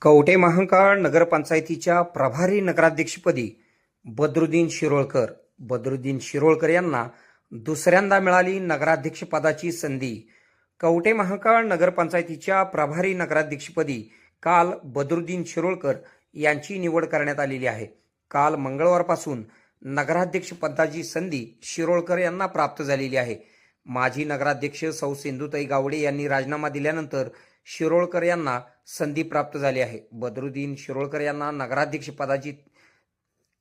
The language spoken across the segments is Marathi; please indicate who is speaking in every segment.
Speaker 1: कवटे महांकाळ नगरपंचायतीच्या प्रभारी नगराध्यक्षपदी बद्रुद्दीन शिरोळकर. बद्रुद्दीन शिरोळकर यांना दुसऱ्यांदा मिळाली नगराध्यक्षपदाची संधी. कवटे महांकाळ नगरपंचायतीच्या प्रभारी नगराध्यक्षपदी काल बद्रुद्दीन शिरोळकर यांची निवड करण्यात आलेली आहे. काल मंगळवारपासून नगराध्यक्षपदाची संधी शिरोळकर यांना प्राप्त झालेली आहे. माजी नगराध्यक्ष सौ सिंधुताई गावडे यांनी राजीनामा दिल्यानंतर शिरोळकर यांना संधी प्राप्त झाली आहे. बदरुद्दीन शिरोळकर यांना नगराध्यक्षपदाची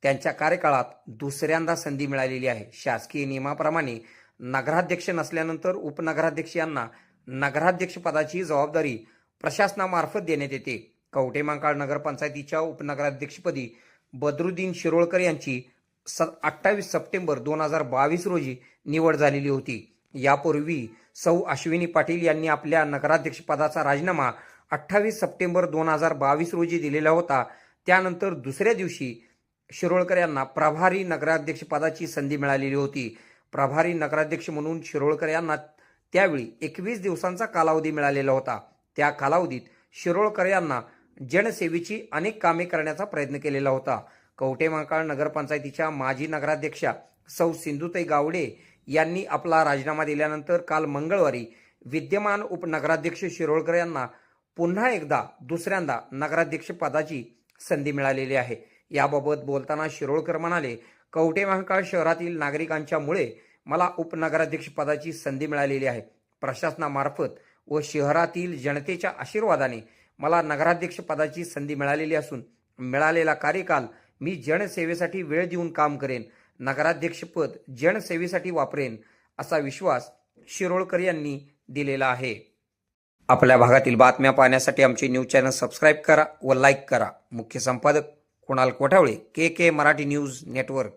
Speaker 1: त्यांच्या कार्यकाळात दुसऱ्यांदा संधी मिळालेली आहे. शासकीय नियमाप्रमाणे नगराध्यक्ष नसल्यानंतर उपनगराध्यक्ष यांना नगराध्यक्षपदाची जबाबदारी प्रशासनामार्फत देण्यात येते. कवटेमांकाळ नगरपंचायतीच्या उपनगराध्यक्षपदी बदरुद्दीन शिरोळकर यांची स अठ्ठावीस सप्टेंबर दोन हजार बावीस रोजी निवड झालेली होती. यापूर्वी सौ अश्विनी पाटील यांनी आपल्या नगराध्यक्षपदाचा राजीनामा अठ्ठावीस सप्टेंबर दोन हजार बावीस रोजी दिलेला होता. त्यानंतर दुसऱ्या दिवशी शिरोळकर यांना प्रभारी नगराध्यक्षपदाची संधी मिळालेली होती. प्रभारी नगराध्यक्ष म्हणून शिरोळकर यांना त्यावेळी एकवीस दिवसांचा कालावधी मिळालेला होता. त्या कालावधीत शिरोळकर यांना जनसेवेची अनेक कामे करण्याचा प्रयत्न केलेला होता. कवटेमाकाळ नगरपंचायतीच्या माजी नगराध्यक्षा सौ सिंधुताई गावडे यांनी आपला राजीनामा दिल्यानंतर काल मंगळवारी विद्यमान उपनगराध्यक्ष शिरोळकर यांना पुन्हा एकदा दुसऱ्यांदा नगराध्यक्ष पदाची संधी मिळालेली आहे. याबाबत बोलताना शिरोळकर म्हणाले कवटे महाकाळ शहरातील नागरिकांच्यामुळे मला उपनगराध्यक्ष पदाची संधी मिळालेली आहे. प्रशासनामार्फत व शहरातील जनतेच्या आशीर्वादाने मला नगराध्यक्ष पदाची संधी मिळालेली असून मिळालेला कार्यकाल मी जनसेवेसाठी वेळ देऊन काम करेन. नगराध्यक्षपद जनसेवेसाठी वापरेन असा विश्वास शिरोळकर यांनी दिलेला आहे. आपल्या भागातील बातम्या पाहण्यासाठी आमचे न्यूज चॅनल सबस्क्राईब करा व लाईक करा. मुख्य संपादक Kunal Kothawale K K Marathi news network.